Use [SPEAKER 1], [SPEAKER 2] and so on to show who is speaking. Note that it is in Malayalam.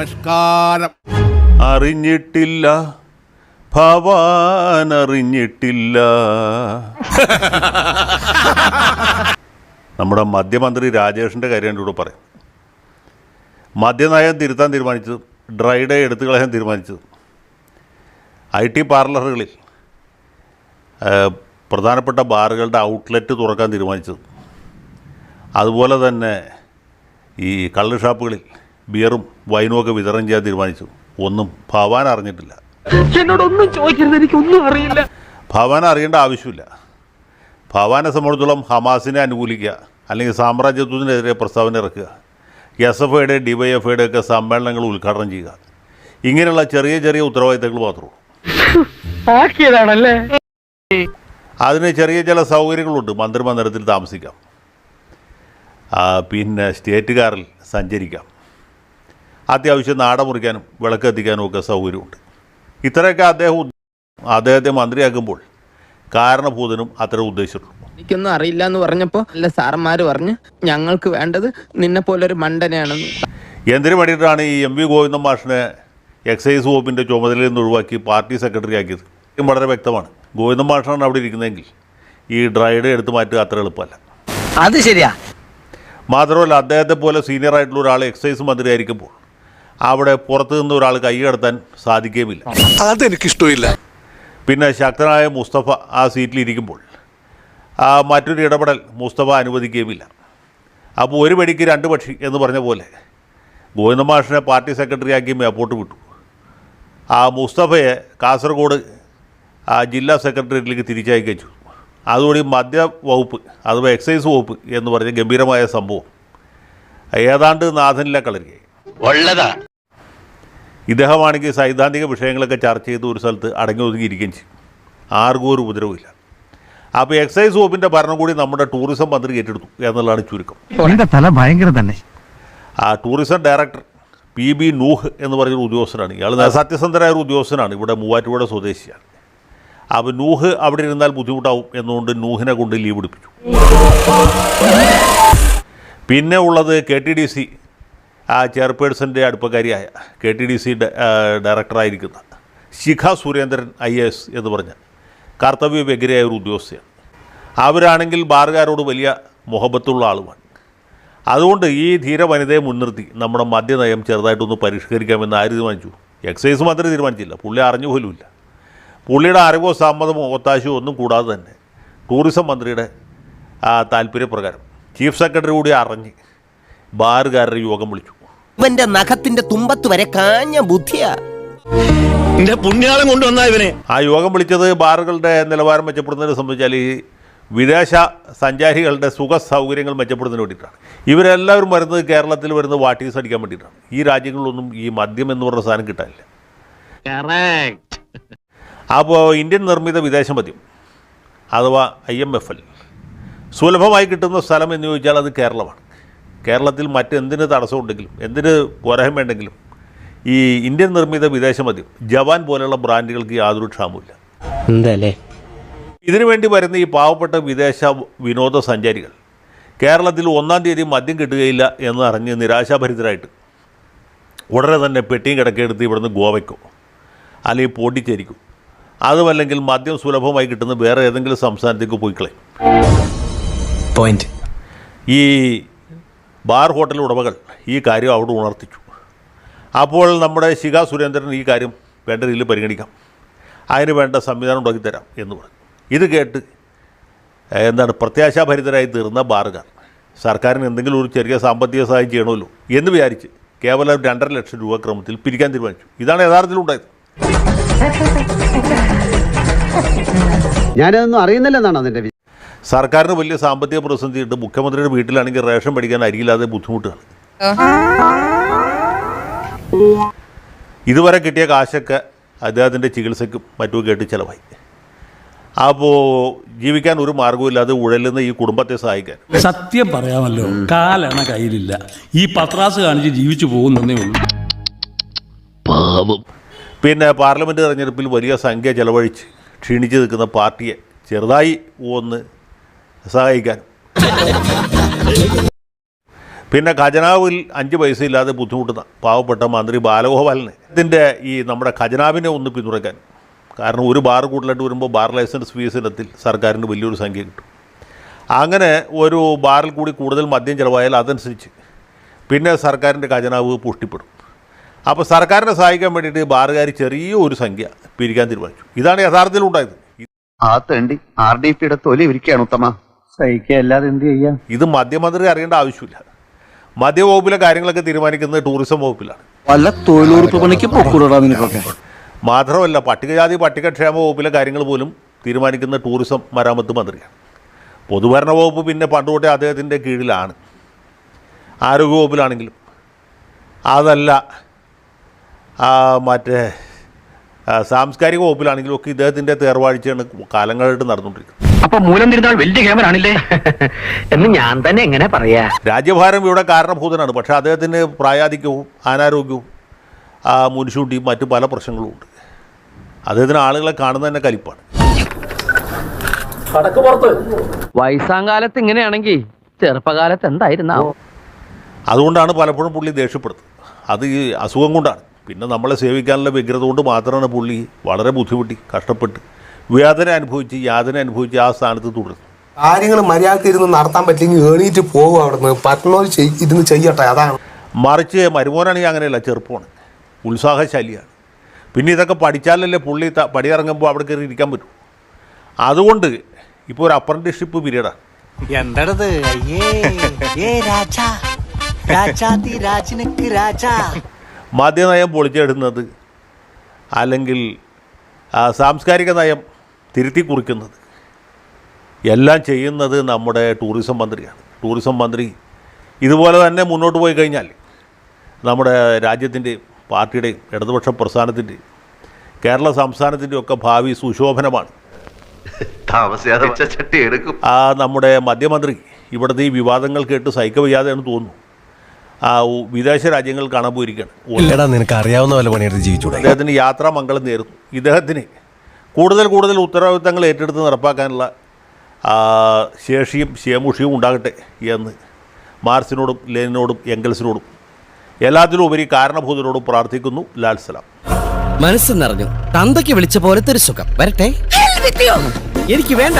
[SPEAKER 1] നമസ്കാരം.
[SPEAKER 2] അറിഞ്ഞിട്ടില്ല. ഭവാൻ അറിഞ്ഞിട്ടില്ല നമ്മുടെ മദ്യമന്ത്രി രാജേഷിന്റെ കാര്യം കൂടെ പറയും. മദ്യനയം തിരുത്താൻ തീരുമാനിച്ചത് ഡ്രൈ ഡേ എടുത്തു കളയാൻ തീരുമാനിച്ചത് ഐ ടി പാർലറുകളിൽ പ്രധാനപ്പെട്ട ബാറുകളുടെ ഔട്ട്ലെറ്റ് തുറക്കാൻ തീരുമാനിച്ചത് അതുപോലെ തന്നെ ഈ കള്ള് ഷാപ്പുകളിൽ ബിയറും വൈനും ഒക്കെ വിതരണം ചെയ്യാൻ തീരുമാനിച്ചു. ഒന്നും ഭവാൻ അറിഞ്ഞിട്ടില്ല.
[SPEAKER 3] എന്നോടൊന്നും ചോദിക്കരുത് എനിക്കൊന്നും അറിയില്ല.
[SPEAKER 2] ഭവാൻ അറിയേണ്ട ആവശ്യമില്ല. ഭവാനെ സംബന്ധിച്ചോളം ഹമാസിനെ അനുകൂലിക്കുക അല്ലെങ്കിൽ സാമ്രാജ്യത്വത്തിനെതിരെ പ്രസ്താവന ഇറക്കുക എസ് എഫ് ഐയുടെ ഡി വൈ എഫ് ഐയുടെ ഒക്കെ സമ്മേളനങ്ങൾ ഉദ്ഘാടനം ചെയ്യുക. ഇങ്ങനെയുള്ള ചെറിയ ചെറിയ ഉത്തരവാദിത്തങ്ങൾ മാത്രമേ അതിന് ചെറിയ ചില സൗകര്യങ്ങളുണ്ട്. മന്ത്രിമന്ദിരത്തിൽ താമസിക്കാം. പിന്നെ സ്റ്റേറ്റ് കാറിൽ സഞ്ചരിക്കാം. അത്യാവശ്യം നാട മുറിക്കാനും വിളക്ക് എത്തിക്കാനും ഒക്കെ സൗകര്യമുണ്ട്. ഇത്രയൊക്കെ അദ്ദേഹം അദ്ദേഹത്തെ മന്ത്രിയാക്കുമ്പോൾ കാരണഭൂതനും അത്ര ഉദ്ദേശിച്ചിട്ടുള്ളൂ.
[SPEAKER 4] എനിക്കൊന്നും അറിയില്ല എന്ന് പറഞ്ഞപ്പോൾ അല്ല സാറന്മാർ പറഞ്ഞ് ഞങ്ങൾക്ക് വേണ്ടത് നിന്നെ പോലെ ഒരു മണ്ടനെയാണെന്ന്.
[SPEAKER 2] എന്തിനു വേണ്ടിയിട്ടാണ് ഈ എം വി ഗോവിന്ദൻ മാഷിനെ എക്സൈസ് വകുപ്പിന്റെ ചുമതലയിൽ നിന്ന് ഒഴിവാക്കി പാർട്ടി സെക്രട്ടറി ആക്കിയത്? ഇതും വളരെ വ്യക്തമാണ്. ഗോവിന്ദൻ മാഷാണ് അവിടെ ഇരിക്കുന്നതെങ്കിൽ ഈ ഡ്രൈഡ് എടുത്ത് മാറ്റുക അത്ര എളുപ്പമല്ല.
[SPEAKER 3] അത് ശരിയാ.
[SPEAKER 2] മാത്രമല്ല അദ്ദേഹത്തെ പോലെ സീനിയർ ആയിട്ടുള്ള ഒരാൾ എക്സൈസ് മന്ത്രിയായിരിക്കുമ്പോൾ അവിടെ പുറത്തു നിന്ന് ഒരാൾ കൈകടത്താൻ സാധിക്കുകയുമില്ല.
[SPEAKER 1] അതെനിക്കിഷ്ടമില്ല.
[SPEAKER 2] പിന്നെ ശക്തനായ മുസ്തഫ ആ സീറ്റിലിരിക്കുമ്പോൾ ആ മറ്റൊരു ഇടപെടൽ മുസ്തഫ അനുവദിക്കുകയുമില്ല. അപ്പോൾ ഒരു വെടിക്ക് രണ്ട് പക്ഷി എന്ന് പറഞ്ഞ പോലെ ഗോവിന്ദ മാഷിനെ പാർട്ടി സെക്രട്ടറി ആക്കി മേപ്പോട്ട് വിട്ടു. ആ മുസ്തഫയെ കാസർഗോഡ് ആ ജില്ലാ സെക്രട്ടേറിയറ്റിലേക്ക് തിരിച്ചയക്കച്ചു അതുകൂടി മദ്യ വകുപ്പ് അഥവാ എക്സൈസ് വകുപ്പ് എന്ന് പറഞ്ഞ ഗംഭീരമായ സംഭവം. ഏതാണ്ട് നാഥനിലെ കളരിയായി
[SPEAKER 5] ഉള്ളതാ
[SPEAKER 2] ഇദ്ദേഹമാണെങ്കിൽ സൈദ്ധാന്തിക വിഷയങ്ങളൊക്കെ ചർച്ച ചെയ്ത് ഒരു സ്ഥലത്ത് അടങ്ങി ഒതുങ്ങിയിരിക്കുകയും ചെയ്യും. ആർക്കും ഒരു ഉപദ്രവമില്ല അപ്പോൾ എക്സൈസ് വകുപ്പിന്റെ ഭരണം കൂടി നമ്മുടെ ടൂറിസം മന്ത്രി ഏറ്റെടുത്തു എന്നുള്ളതാണ് ചുരുക്കം.
[SPEAKER 6] തല ഭയങ്കര തന്നെ.
[SPEAKER 2] ആ tourism director P B Nooh എന്ന് പറഞ്ഞൊരു ഉദ്യോഗസ്ഥനാണ്. ഇയാൾ സത്യസന്ധരായ ഒരു ഉദ്യോഗസ്ഥനാണ്. ഇവിടെ മൂവാറ്റുപുഴ സ്വദേശിയാണ്. അപ്പോൾ നൂഹ് അവിടെ ഇരുന്നാൽ ബുദ്ധിമുട്ടാവും എന്നുകൊണ്ട് നൂഹിനെ കൊണ്ട് ലീവ് എടുപ്പിച്ചു പിന്നെ ഉള്ളത് കെ ടി ഡി സി ആ ചെയർപേഴ്സന്റെ അടുപ്പക്കാരിയായ K T D C ഡയറക്ടറായിരിക്കുന്ന Shikha Surendran I A S എന്ന് പറഞ്ഞ കർത്തവ്യ വ്യഗ്രയായ ഒരു ഉദ്യോഗസ്ഥയാണ്. അവരാണെങ്കിൽ ബാറുകാരോട് വലിയ മുഹബത്തുള്ള ആളുമാണ്. അതുകൊണ്ട് ഈ ധീര വനിതയെ മുൻനിർത്തി നമ്മുടെ മദ്യനയം ചെറുതായിട്ടൊന്ന് പരിഷ്കരിക്കാമെന്ന് ആര് തീരുമാനിച്ചു? എക്സൈസ് മന്ത്രി തീരുമാനിച്ചില്ല. പുള്ളി അറിഞ്ഞു പോലുമില്ല. പുള്ളിയുടെ അറിവോ സമ്മതമോ ഒത്താശയോ ഒന്നും കൂടാതെ തന്നെ ടൂറിസം മന്ത്രിയുടെ താല്പര്യപ്രകാരം ചീഫ് സെക്രട്ടറി കൂടി അറിഞ്ഞ് ബാറുകാരുടെ യോഗം വിളിച്ചു.
[SPEAKER 7] ഇവന്റെ നഖത്തിന്റെ തുമ്പത്ത് വരെ കാഞ്ഞ ബുദ്ധിയാ.
[SPEAKER 5] എന്റെ പുണ്യാളം കൊണ്ടുവന്ന ഇവനെ.
[SPEAKER 2] ആ യോഗം വിളിച്ചത് ബാറുകളുടെ നിലവാരം മെച്ചപ്പെടുന്നതിനെ സംബന്ധിച്ചാൽ ഈ വിദേശ സഞ്ചാരികളുടെ സുഖ സൗകര്യങ്ങൾ മെച്ചപ്പെടുന്നതിന് വേണ്ടിയിട്ടാണ്. ഇവരെല്ലാവരും വരുന്നത് കേരളത്തിൽ വരുന്നത് വാട്ടീസ് അടിക്കാൻ വേണ്ടിയിട്ടാണ്. ഈ രാജ്യങ്ങളിലൊന്നും ഈ മദ്യം എന്ന് പറഞ്ഞ സാധനം കിട്ടാനില്ല. അപ്പോൾ ഇന്ത്യൻ നിർമ്മിത വിദേശ മദ്യം അഥവാ ഐ എം എഫ് എൽ സുലഭമായി കിട്ടുന്ന സ്ഥലം എന്ന് ചോദിച്ചാൽ അത് കേരളമാണ്. കേരളത്തിൽ മറ്റെന്തിന് തടസ്സമുണ്ടെങ്കിലും എന്തിന് വേണ്ടെങ്കിലും ഈ ഇന്ത്യൻ നിർമ്മിത വിദേശ മദ്യം ജവാൻ പോലെയുള്ള ബ്രാൻഡുകൾക്ക് യാതൊരു ക്ഷാമമില്ല
[SPEAKER 4] എന്തല്ലേ?
[SPEAKER 2] ഇതിനു വേണ്ടി വരുന്ന ഈ പാവപ്പെട്ട വിദേശ വിനോദസഞ്ചാരികൾ കേരളത്തിൽ ഒന്നാം തീയതി മദ്യം കിട്ടുകയില്ല എന്ന് അറിഞ്ഞ് നിരാശാഭരിതരായിട്ട് ഉടനെ തന്നെ പെട്ടിയും കിടക്കെടുത്ത് ഇവിടുന്ന് ഗോവയ്ക്കോ അല്ലെങ്കിൽ പോണ്ടിച്ചേരിക്കോ അതുമല്ലെങ്കിൽ മദ്യം സുലഭമായി കിട്ടുന്ന വേറെ ഏതെങ്കിലും സംസ്ഥാനത്തേക്ക് പോയിക്കളയും
[SPEAKER 7] പോയിന്റ്.
[SPEAKER 2] ഈ ബാർ ഹോട്ടൽ ഉടമകൾ ഈ കാര്യം അവിടെ ഉണർത്തിച്ചു. അപ്പോൾ നമ്മുടെ ശിഖ സുരേന്ദ്രൻ ഈ കാര്യം വേണ്ട രീതിയിൽ പരിഗണിക്കാം. അതിന് വേണ്ട സംവിധാനം ഉണ്ടാക്കിത്തരാം എന്ന് പറഞ്ഞു. ഇത് കേട്ട് എന്താണ് പ്രത്യാശാഭരിതരായി തീർന്ന ബാറുകാർ സർക്കാരിന് എന്തെങ്കിലും ഒരു ചെറിയ സാമ്പത്തിക സഹായം ചെയ്യണമല്ലോ എന്ന് വിചാരിച്ച് കേവലം രണ്ടര ലക്ഷം രൂപ ക്രമത്തിൽ പിരിക്കാൻ തീരുമാനിച്ചു. ഇതാണ് യഥാർത്ഥത്തിൽ ഉണ്ടായത്.
[SPEAKER 8] ഞാനതൊന്നും അറിയുന്നില്ലെന്നാണ് അതിന്റെ
[SPEAKER 2] സർക്കാരിന് വലിയ സാമ്പത്തിക പ്രതിസന്ധിയുണ്ട്. മുഖ്യമന്ത്രിയുടെ വീട്ടിലാണെങ്കിൽ റേഷൻ പഠിക്കാൻ അരിയില്ലാതെ ബുദ്ധിമുട്ടാണ്. ഇതുവരെ കിട്ടിയ കാശൊക്കെ അദ്ദേഹത്തിന്റെ ചികിത്സയ്ക്കും മറ്റും കേട്ട് ചിലവായി. അപ്പോ ജീവിക്കാൻ ഒരു മാർഗവുമില്ലാതെ ഉഴലുന്ന ഈ കുടുംബത്തെ സഹായിക്കാൻ.
[SPEAKER 9] സത്യം പറയാമല്ലോ കാലണ കയ്യിലില്ല. ഈ പത്രാസ് കാണിച്ച് ജീവിച്ചു പോകുന്നേ ഉള്ളൂ.
[SPEAKER 2] പിന്നെ പാർലമെന്റ് തെരഞ്ഞെടുപ്പിൽ വലിയ സംഖ്യ ചെലവഴിച്ച് ക്ഷീണിച്ച് നിൽക്കുന്ന പാർട്ടിയെ ചെറുതായി ഒന്ന് സഹായിക്കാൻ. പിന്നെ ഖജനാവിൽ അഞ്ച് പൈസ ഇല്ലാതെ ബുദ്ധിമുട്ടുന്ന പാവപ്പെട്ട മന്ത്രി ബാലഗോപാലിനെ. ഇതിന്റെ ഈ നമ്മുടെ ഖജനാവിനെ ഒന്ന് പിന്തുണയ്ക്കാൻ. കാരണം ഒരു ബാർ കൂടുതലായിട്ട് വരുമ്പോൾ ബാർ ലൈസൻസ് ഫീസ് ഇനത്തിൽ സർക്കാരിന് വലിയൊരു സംഖ്യ കിട്ടും. അങ്ങനെ ഒരു ബാറിൽ കൂടി കൂടുതൽ മദ്യം ചിലവായാൽ അതനുസരിച്ച് പിന്നെ സർക്കാരിന്റെ ഖജനാവ് പുഷ്ടിപ്പെടും. അപ്പോൾ സർക്കാരിനെ സഹായിക്കാൻ വേണ്ടിയിട്ട് ബാറുകാർ ചെറിയ ഒരു സംഖ്യ പിരിക്കാൻ തീരുമാനിച്ചു. ഇതാണ് യഥാർത്ഥത്തിൽ ഉണ്ടായത്.
[SPEAKER 6] ആ തേണ്ടി ആർ ഡി പിയുടെ തൊലി ഇരിക്കുകയാണ് ഉത്തമ.
[SPEAKER 3] സഹിക്കല്ലാതെ എന്ത് ചെയ്യാം
[SPEAKER 2] ഇത് മദ്യമന്ത്രി അറിയേണ്ട ആവശ്യമില്ല. മദ്യവകുപ്പിലെ കാര്യങ്ങളൊക്കെ തീരുമാനിക്കുന്നത് ടൂറിസം വകുപ്പിലാണ്.
[SPEAKER 5] വല്ല തൊഴിലുറപ്പ് പണിക്ക് പൊക്കൂടാ നിനക്കൊക്കെ.
[SPEAKER 2] മാത്രമല്ല പട്ടികജാതി പട്ടികക്ഷേമ വകുപ്പിലെ കാര്യങ്ങൾ പോലും തീരുമാനിക്കുന്ന ടൂറിസം മരാമത്ത് മന്ത്രിയാണ്. പൊതുഭരണ വകുപ്പ് പിന്നെ പണ്ടുതൊട്ടേ അദ്ദേഹത്തിന്റെ കീഴിലാണ്. ആരോഗ്യ വകുപ്പിലാണെങ്കിലും. അതല്ല ആ, മറ്റേ സാംസ്കാരിക വകുപ്പിലാണെങ്കിലും ഒക്കെ ഇദ്ദേഹത്തിന്റെ തേർവാഴ്ചയാണ് കാലങ്ങളായിട്ട് നടന്നുകൊണ്ടിരിക്കുന്നത്.
[SPEAKER 3] അപ്പൊ മൂലം തിരുന്നാൾ വലിയ ക്യാമറാണില്ലേ എന്ന് ഞാൻ തന്നെ എങ്ങനെ പറയാ?
[SPEAKER 2] രാജ്യഭാരം ഇവിടെ കാരണഭൂതനാണ്. പക്ഷേ അദ്ദേഹത്തിന് പ്രായാധിക്യവും അനാരോഗ്യവും ആ, മുൻശൂട്ടിയും മറ്റു പല പ്രശ്നങ്ങളും ഉണ്ട്. അദ്ദേഹത്തിന് ആളുകളെ കാണുന്ന തന്നെ കലിപ്പാണ്.
[SPEAKER 3] വയസ്സാങ്കാലത്ത് ഇങ്ങനെയാണെങ്കിൽ ചെറുപ്പകാലത്ത് എന്തായിരുന്നു
[SPEAKER 2] അതുകൊണ്ടാണ് പലപ്പോഴും പുള്ളി ദേഷ്യപ്പെടുന്നത്. അത് ഈ അസുഖം കൊണ്ടാണ്. പിന്നെ നമ്മളെ സേവിക്കാനുള്ള വ്യഗ്രത കൊണ്ട് മാത്രമാണ് പുള്ളി വളരെ ബുദ്ധിമുട്ടി കഷ്ടപ്പെട്ട്. വേദന അനുഭവിച്ച് യാതന അനുഭവിച്ച് ആ സ്ഥാനത്ത് തുടരുന്നു
[SPEAKER 1] കാര്യങ്ങൾ മര്യാദയ്ക്ക് ഇരുന്ന് നടത്താൻ പറ്റില്ലെങ്കിൽ എണീറ്റ് പോകും അവിടുന്ന്. പറ്റുന്നവർ ചെയ്- ഇരുന്ന് ചെയ്യട്ടെ അതാണ്.
[SPEAKER 2] മറിച്ച് മരുമോനാണെങ്കിൽ അങ്ങനെയല്ല ചെറുപ്പമാണ്. ഉത്സാഹശാലിയാണ്. പിന്നെ ഇതൊക്കെ പഠിച്ചാലല്ലേ പുള്ളി പടിയിറങ്ങുമ്പോൾ അവിടെ കയറി ഇരിക്കാൻ പറ്റും. അതുകൊണ്ട് ഇപ്പോൾ ഒരു അപ്രന്റീസ്ഷിപ്പ് പീരീഡാണ്
[SPEAKER 7] എന്തടത്? അയ്യേ ഏ രാജാ. രാജാതി രാജനക്ക് രാജാ.
[SPEAKER 2] മാധ്യമനയം പൊളിച്ചെടുക്കുന്നത് അല്ലെങ്കിൽ സാംസ്കാരിക നയം തിരുത്തി കുറിക്കുന്നത് എല്ലാം ചെയ്യുന്നത് നമ്മുടെ ടൂറിസം മന്ത്രിയാണ്. ടൂറിസം മന്ത്രി ഇതുപോലെ തന്നെ മുന്നോട്ട് പോയി കഴിഞ്ഞാൽ നമ്മുടെ രാജ്യത്തിന്റെയും പാർട്ടിയുടെയും ഇടതുപക്ഷ പ്രസ്ഥാനത്തിന്റെയും കേരള സംസ്ഥാനത്തിന്റെയും ഒക്കെ ഭാവി സുശോഭനമാണ്.
[SPEAKER 6] താമസിയാതെ ചട്ടി എടുക്കും.
[SPEAKER 2] ആ നമ്മുടെ മധ്യമന്ത്രി ഇവിടുത്തെ ഈ വിവാദങ്ങൾ കേട്ട് സഹിക്കവയ്യാതെയാണ് തോന്നുന്നു. ആ വിദേശ രാജ്യങ്ങൾ കാണാൻ പോയിരിക്കുകയാണ്
[SPEAKER 5] നിനക്ക് അറിയാവുന്ന പോലെ പണിയെടുത്ത് ജീവിച്ചൂടെ.
[SPEAKER 2] അദ്ദേഹത്തിന് യാത്രാ മംഗളം നേരുന്നു. ഇദ്ദേഹത്തിന് കൂടുതൽ കൂടുതൽ ഉത്തരവാദിത്തങ്ങൾ ഏറ്റെടുത്ത് നടപ്പാക്കാനുള്ള ആ, ശേഷിയും ശേമുഷിയും ഉണ്ടാകട്ടെ എന്ന് മാർസിനോടും ലെനിനോടും എംഗൽസിനോടും എല്ലാത്തിലും ഉപരി കാരണഭൂതനോടും പ്രാർത്ഥിക്കുന്നു. ലാൽ സലാം.
[SPEAKER 7] മനസ്സ് നിറഞ്ഞു. തന്തയ്ക്ക് വിളിച്ച പോലത്തെ ഒരു സുഖം. വരട്ടെ. എനിക്ക് വേണ്ട.